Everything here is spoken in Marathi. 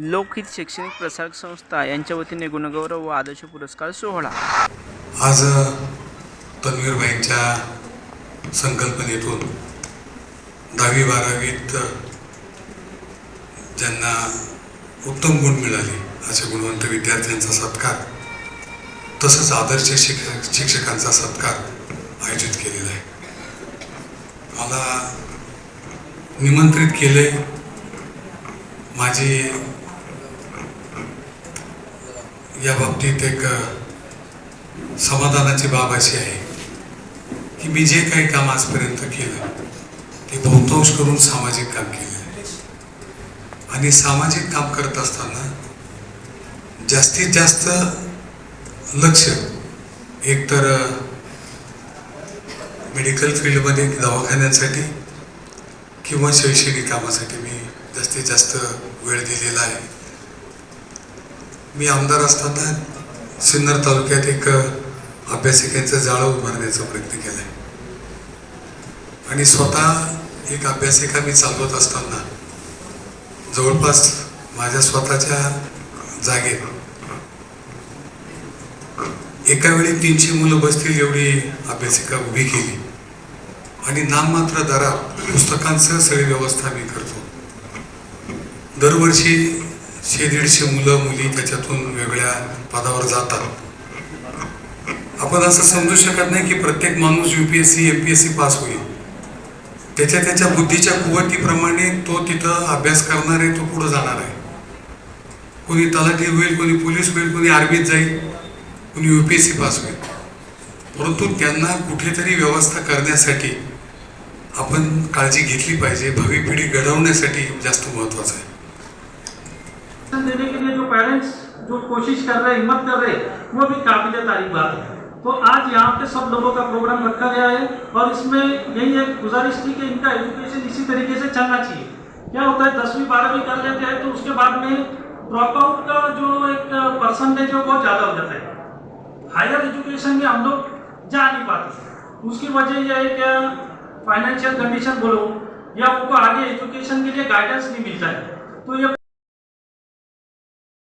लोकहित शैक्षणिक प्रसारक संस्था यांच्या वतीने गुणगौरव व आदर्श पुरस्कार सोहळा. आज तन्वीरबाईंच्या संकल्पनेतून दहावी बारावीत ज्यांना उत्तम गुण मिळाले अशा गुणवंत विद्यार्थ्यांचा सत्कार तसंच आदर्श शिक्षक शिक्षकांचा सत्कार आयोजित केलेला आहे. मला निमंत्रित केले माझी या बाबतीत एक समाधानाची बाब अशी आहे की मी जे काही काम आजपर्यंत केलं ते बहुतांश करून सामाजिक काम केलं. आहे आणि सामाजिक काम करत असताना जास्तीत जास्त लक्ष एकतर मेडिकल फील्डमध्ये दवाखान्यांसाठी किंवा शैक्षणिक कामासाठी मी जास्तीत जास्त वेळ दिलेला आहे. मी आमदार असताना सिन्नर तालुक्यात एक अभ्यासिकेचं जाळं उभारण्याचा प्रयत्न केला आहे आणि स्वतः एक अभ्यासिका मी चालवत असताना जवळपास माझ्या स्वतःच्या जागेत एका वेळी तीनशे मुलं बसतील एवढी अभ्यासिका उभी केली. आणि नाममात्र दरात पुस्तकांसह सगळी व्यवस्था मी करतो. दरवर्षी शे दीडशे मुलं मुली त्याच्यातून वेगळ्या पदावर जातात. आपण असं समजू शकत नाही की प्रत्येक माणूस U P S C M P S C pass होईल. त्याच्या त्याच्या बुद्धीच्या कुवतीप्रमाणे तो तिथं अभ्यास करणार आहे तो पुढं जाणार आहे. कोणी तलाठी होईल कोणी पोलीस होईल कोणी आर्मीत जाईल कोणी U P S C pass होईल. परंतु त्यांना कुठेतरी व्यवस्था करण्यासाठी आपण काळजी घेतली पाहिजे. भावी पिढी घडवण्यासाठी जास्त महत्त्वाचं आहे. देने के लिए जो पेरेंट्स जो कोशिश कर रहे, हिम्मत कर रहे, वो भी काबिल तारीफ़ बात है। तो आज यहाँ पे सब लोगों का प्रोग्राम रखा गया है और इसमें यही एक गुजारिश थी कि इनका एजुकेशन इसी तरीके से चलना चाहिए। क्या होता है, दसवीं, बारहवीं कर लेते हैं तो उसके बाद में ड्रॉप आउट का जो एक परसेंटेज है बहुत ज़्यादा हो जाता है। हायर एजुकेशन में हम लोग जा नहीं पाते। उसकी वजह यह है कि फाइनेंशियल कंडीशन बोलो, या उनको आगे एजुकेशन के लिए गाइडेंस नहीं मिलता है। तो ये